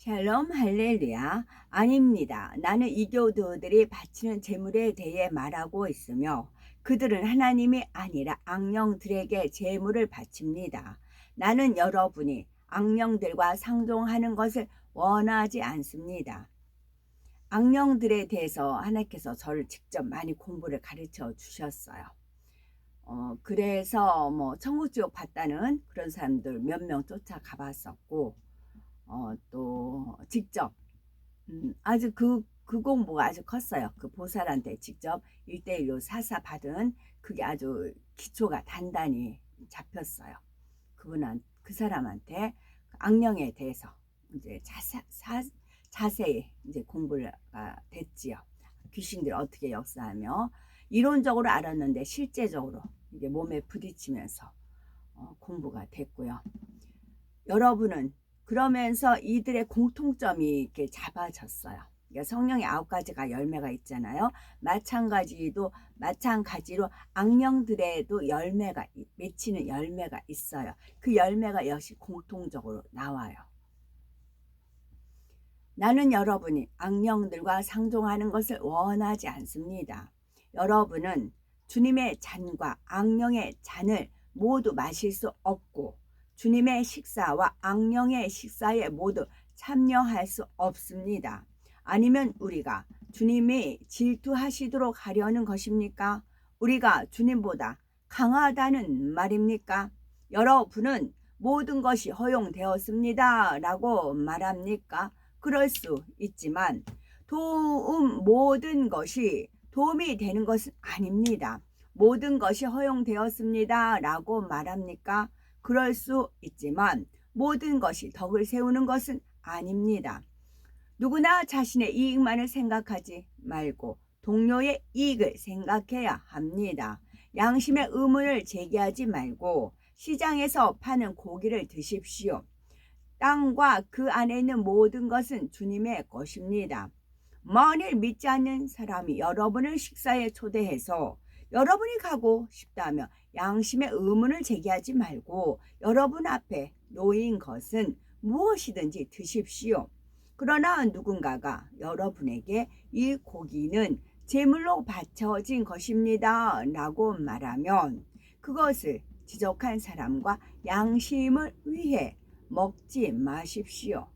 샬롬 할렐루야 아닙니다. 나는 이교도들이 바치는 제물에 대해 말하고 있으며 그들은 하나님이 아니라 악령들에게 제물을 바칩니다. 나는 여러분이 악령들과 상종하는 것을 원하지 않습니다. 악령들에 대해서 하나님께서 저를 직접 많이 공부를 가르쳐 주셨어요. 어, 그래서 뭐 천국 지옥 봤다는 그런 사람들 몇 명 쫓아가 봤었고 어, 또 직접 음, 아주 그, 그 공부가 아주 컸어요. 그 보살한테 직접 일대일로 사사 받은 그게 아주 기초가 단단히 잡혔어요. 그분한 그 사람한테 악령에 대해서 이제 자세, 사, 자세히 이제 공부가 됐지요. 귀신들이 어떻게 역사하며 이론적으로 알았는데 실제적으로 이게 몸에 부딪히면서 어, 공부가 됐고요. 여러분은 그러면서 이들의 공통점이 이렇게 잡아졌어요. 그러니까 성령의 아홉 가지가 열매가 있잖아요. 마찬가지도 마찬가지로 악령들에도 열매가 맺히는 열매가 있어요. 그 열매가 역시 공통적으로 나와요. 나는 여러분이 악령들과 상종하는 것을 원하지 않습니다. 여러분은 주님의 잔과 악령의 잔을 모두 마실 수 없고 주님의 식사와 악령의 식사에 모두 참여할 수 없습니다. 아니면 우리가 주님이 질투하시도록 하려는 것입니까? 우리가 주님보다 강하다는 말입니까? 여러분은 모든 것이 허용되었습니다. 라고 말합니까? 그럴 수 있지만 도움 모든 것이 도움이 되는 것은 아닙니다. 모든 것이 허용되었습니다. 라고 말합니까? 그럴 수 있지만 모든 것이 덕을 세우는 것은 아닙니다. 누구나 자신의 이익만을 생각하지 말고 동료의 이익을 생각해야 합니다. 양심의 의문을 제기하지 말고 시장에서 파는 고기를 드십시오. 땅과 그 안에 있는 모든 것은 주님의 것입니다. 만일 믿지 않는 사람이 여러분을 식사에 초대해서 여러분이 가고 싶다면 양심의 의문을 제기하지 말고 여러분 앞에 놓인 것은 무엇이든지 드십시오. 그러나 누군가가 여러분에게 이 고기는 제물로 바쳐진 것입니다. 라고 말하면 그것을 지적한 사람과 양심을 위해 먹지 마십시오.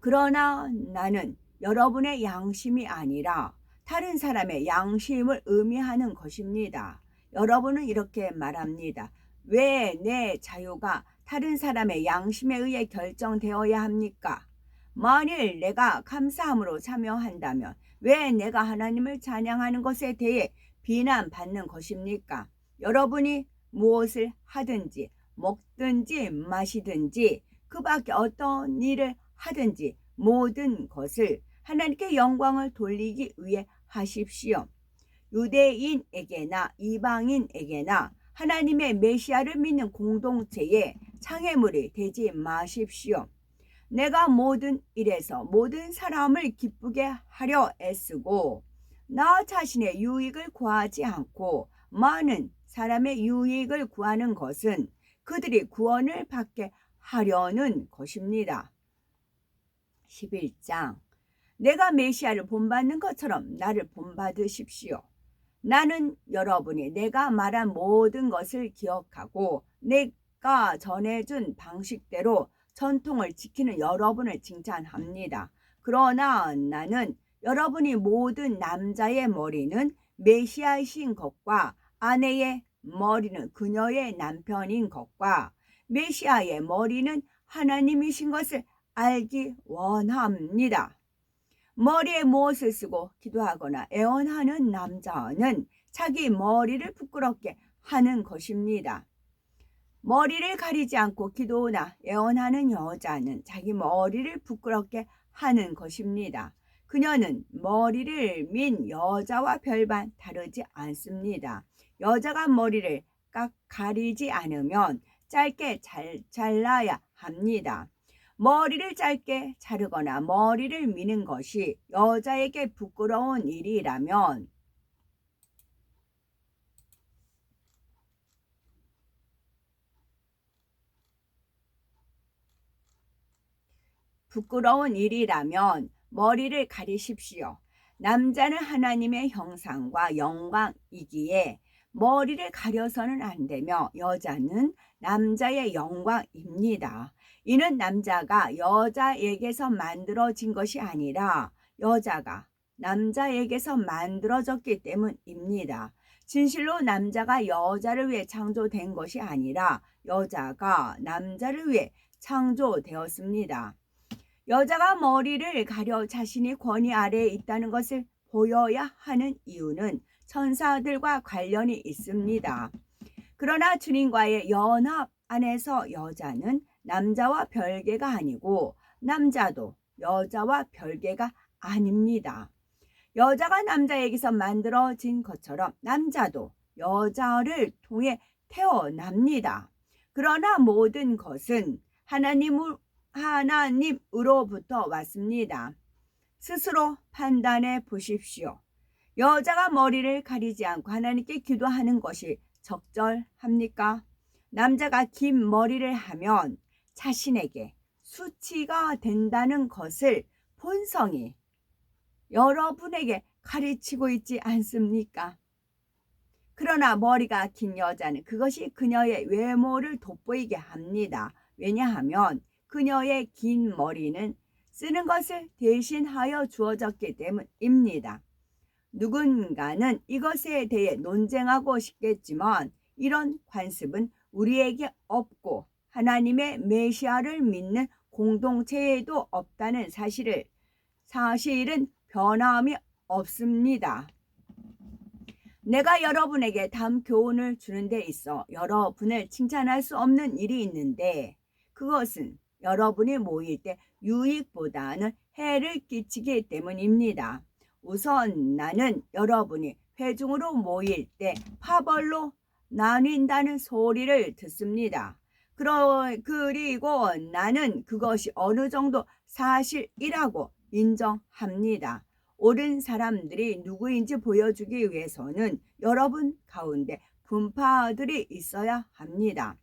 그러나 나는 여러분의 양심이 아니라 다른 사람의 양심을 의미하는 것입니다. 여러분은 이렇게 말합니다. 왜 내 자유가 다른 사람의 양심에 의해 결정되어야 합니까? 만일 내가 감사함으로 참여한다면 왜 내가 하나님을 찬양하는 것에 대해 비난받는 것입니까? 여러분이 무엇을 하든지 먹든지 마시든지 그 밖에 어떤 일을 하든지 모든 것을 하나님께 영광을 돌리기 위해 하십시오. 유대인에게나 이방인에게나 하나님의 메시아를 믿는 공동체에 장애물이 되지 마십시오. 내가 모든 일에서 모든 사람을 기쁘게 하려 애쓰고 나 자신의 유익을 구하지 않고 많은 사람의 유익을 구하는 것은 그들이 구원을 받게 하려는 것입니다. 11장 내가 메시아를 본받는 것처럼 나를 본받으십시오. 나는 여러분이 내가 말한 모든 것을 기억하고 내가 전해준 방식대로 전통을 지키는 여러분을 칭찬합니다. 그러나 나는 여러분이 모든 남자의 머리는 메시아이신 것과 아내의 머리는 그녀의 남편인 것과 메시아의 머리는 하나님이신 것을 알기 원합니다. 머리에 무엇을 쓰고 기도하거나 애원하는 남자는 자기 머리를 부끄럽게 하는 것입니다. 머리를 가리지 않고 기도나 애원하는 여자는 자기 머리를 부끄럽게 하는 것입니다. 그녀는 머리를 민 여자와 별반 다르지 않습니다. 여자가 머리를 깍 가리지 않으면 짧게 잘 잘라야 합니다. 머리를 짧게 자르거나 머리를 미는 것이 여자에게 부끄러운 일이라면 부끄러운 일이라면 머리를 가리십시오. 남자는 하나님의 형상과 영광이기에 머리를 가려서는 안 되며 여자는 남자의 영광입니다. 이는 남자가 여자에게서 만들어진 것이 아니라 여자가 남자에게서 만들어졌기 때문입니다. 진실로 남자가 여자를 위해 창조된 것이 아니라 여자가 남자를 위해 창조되었습니다. 여자가 머리를 가려 자신이 권위 아래에 있다는 것을 보여야 하는 이유는 천사들과 관련이 있습니다. 그러나 주님과의 연합 안에서 여자는 남자와 별개가 아니고 남자도 여자와 별개가 아닙니다. 여자가 남자에게서 만들어진 것처럼 남자도 여자를 통해 태어납니다. 그러나 모든 것은 하나님을, 하나님으로부터 왔습니다. 스스로 판단해 보십시오. 여자가 머리를 가리지 않고 하나님께 기도하는 것이 적절합니까? 남자가 긴 머리를 하면 자신에게 수치가 된다는 것을 본성이 여러분에게 가르치고 있지 않습니까? 그러나 머리가 긴 여자는 그것이 그녀의 외모를 돋보이게 합니다. 왜냐하면 그녀의 긴 머리는 쓰는 것을 대신하여 주어졌기 때문입니다. 누군가는 이것에 대해 논쟁하고 싶겠지만 이런 관습은 우리에게 없고 하나님의 메시아를 믿는 공동체에도 없다는 사실을 사실은 변함이 없습니다. 내가 여러분에게 다음 교훈을 주는 데 있어 여러분을 칭찬할 수 없는 일이 있는데 그것은 여러분이 모일 때 유익보다는 해를 끼치기 때문입니다. 우선 나는 여러분이 회중으로 모일 때 파벌로 나뉜다는 소리를 듣습니다. 그리고 나는 그것이 어느 정도 사실이라고 인정합니다. 옳은 사람들이 누구인지 보여주기 위해서는 여러분 가운데 분파들이 있어야 합니다.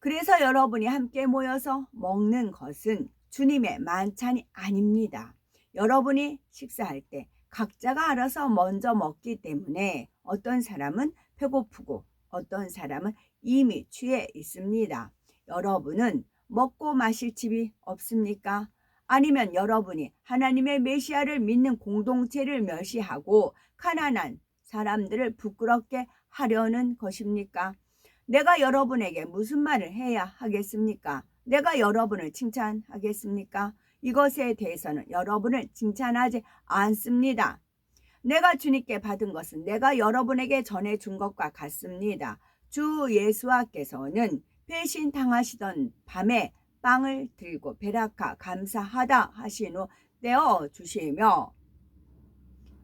그래서 여러분이 함께 모여서 먹는 것은 주님의 만찬이 아닙니다. 여러분이 식사할 때 각자가 알아서 먼저 먹기 때문에 어떤 사람은 배고프고 어떤 사람은 이미 취해 있습니다. 여러분은 먹고 마실 집이 없습니까? 아니면 여러분이 하나님의 메시아를 믿는 공동체를 멸시하고 가난한 사람들을 부끄럽게 하려는 것입니까? 내가 여러분에게 무슨 말을 해야 하겠습니까? 내가 여러분을 칭찬하겠습니까? 이것에 대해서는 여러분을 칭찬하지 않습니다. 내가 주님께 받은 것은 내가 여러분에게 전해준 것과 같습니다. 주 예수와께서는 배신 당하시던 밤에 빵을 들고 베라카 감사하다 하신 후 떼어 주시며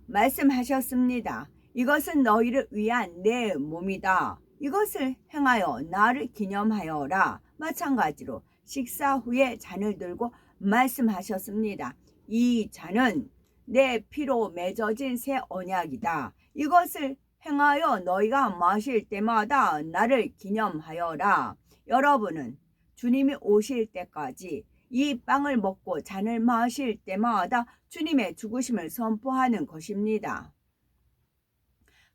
말씀하셨습니다. 이것은 너희를 위한 내 몸이다. 이것을 행하여 나를 기념하여라. 마찬가지로 식사 후에 잔을 들고 말씀하셨습니다. 이 잔은 내 피로 맺어진 새 언약이다. 이것을 행하여 너희가 마실 때마다 나를 기념하여라. 여러분은 주님이 오실 때까지 이 빵을 먹고 잔을 마실 때마다 주님의 죽으심을 선포하는 것입니다.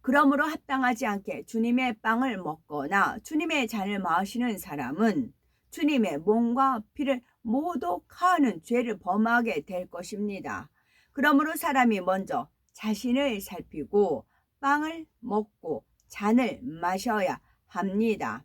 그러므로 합당하지 않게 주님의 빵을 먹거나 주님의 잔을 마시는 사람은 주님의 몸과 피를 모독하는 죄를 범하게 될 것입니다. 그러므로 사람이 먼저 자신을 살피고 빵을 먹고 잔을 마셔야 합니다.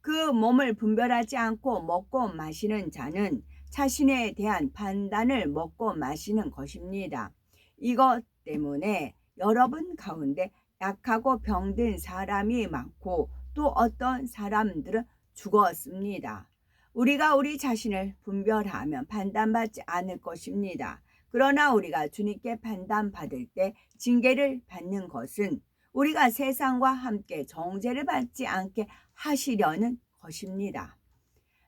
그 몸을 분별하지 않고 먹고 마시는 자는 자신에 대한 판단을 먹고 마시는 것입니다. 이것 때문에 여러분 가운데 약하고 병든 사람이 많고 또 어떤 사람들은 죽었습니다. 우리가 우리 자신을 분별하면 판단받지 않을 것입니다. 그러나 우리가 주님께 판단받을 때 징계를 받는 것은 우리가 세상과 함께 정죄를 받지 않게 하시려는 것입니다.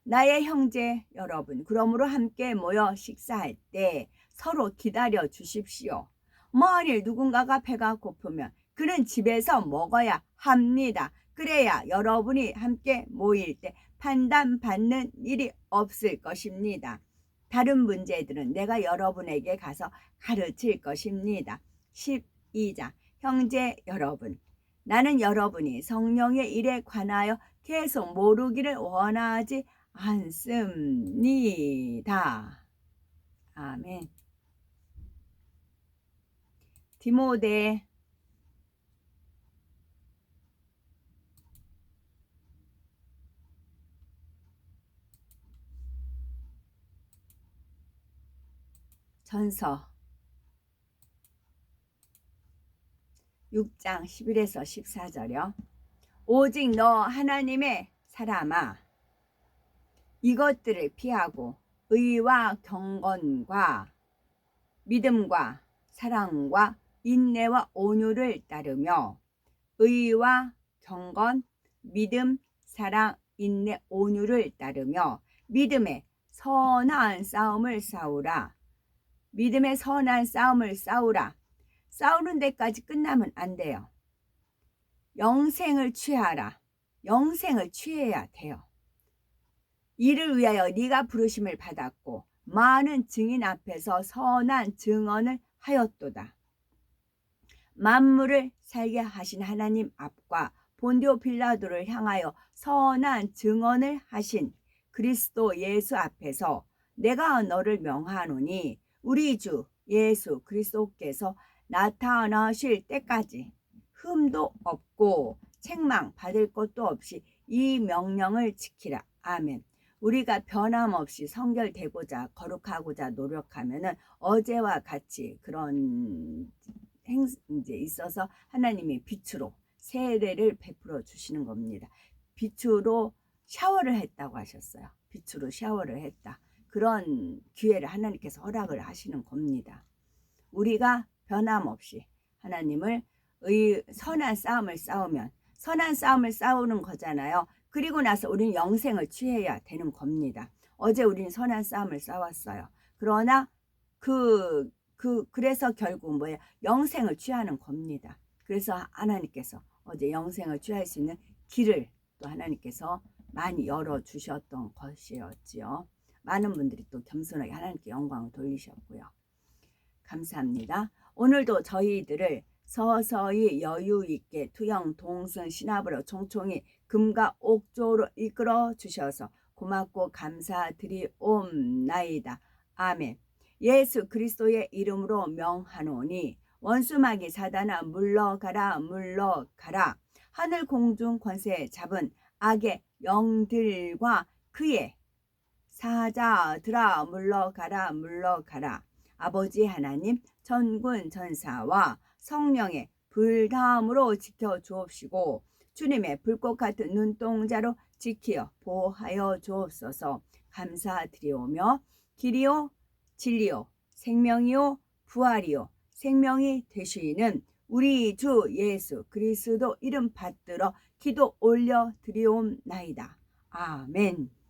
나의 형제 여러분, 그러므로 함께 모여 식사할 때 서로 기다려 주십시오. 만일 누군가가 배가 고프면 그는 집에서 먹어야 합니다. 그래야 여러분이 함께 모일 때 판단받는 일이 없을 것입니다. 다른 문제들은 내가 여러분에게 가서 가르칠 것입니다. 12장 형제 여러분 나는 여러분이 성령의 일에 관하여 계속 모르기를 원하지 않습니다. 아멘. 디모데 전서 6장 11에서 14절이요. 오직 너 하나님의 사람아 이것들을 피하고 의와 경건과 믿음과 사랑과 인내와 온유를 따르며 의와 경건, 믿음, 사랑, 인내, 온유를 따르며 믿음의 선한 싸움을 싸우라. 믿음의 선한 싸움을 싸우라. 싸우는 데까지 끝나면 안 돼요. 영생을 취하라. 영생을 취해야 돼요. 이를 위하여 네가 부르심을 받았고 많은 증인 앞에서 선한 증언을 하였도다. 만물을 살게 하신 하나님 앞과 본디오 빌라도를 향하여 선한 증언을 하신 그리스도 예수 앞에서 내가 너를 명하노니 우리 주 예수 그리스도께서 나타나실 때까지 흠도 없고 책망 받을 것도 없이 이 명령을 지키라. 아멘. 우리가 변함없이 성결되고자 거룩하고자 노력하면은 어제와 같이 그런 행 이제 있어서 하나님이 빛으로 세례를 베풀어 주시는 겁니다. 빛으로 샤워를 했다고 하셨어요. 빛으로 샤워를 했다. 그런 기회를 하나님께서 허락을 하시는 겁니다. 우리가 변함없이 하나님을 의 선한 싸움을 싸우면 선한 싸움을 싸우는 거잖아요. 그리고 나서 우리는 영생을 취해야 되는 겁니다. 어제 우리는 선한 싸움을 싸웠어요. 그러나 그, 그, 그래서 결국 뭐예요? 영생을 취하는 겁니다. 그래서 하나님께서 어제 영생을 취할 수 있는 길을 또 하나님께서 많이 열어주셨던 것이었지요. 많은 분들이 또 겸손하게 하나님께 영광을 돌리셨고요. 감사합니다. 오늘도 저희들을 서서히 여유 있게 투영 동승 신압으로 총총히 금과 옥조로 이끌어 주셔서 고맙고 감사드리옵나이다. 아멘. 예수 그리스도의 이름으로 명하노니 원수마귀 사단아 물러가라 물러가라 하늘 공중 권세 잡은 악의 영들과 그의 사자 들아 물러가라 물러가라 아버지 하나님 전군 전사와 성령의 불담으로 지켜 주옵시고 주님의 불꽃 같은 눈동자로 지키어 보호하여 주옵소서 감사드리오며 길이요 진리요 생명이요 부활이요 생명이 되시는 우리 주 예수 그리스도 이름 받들어 기도 올려 드리옵나이다. 아멘.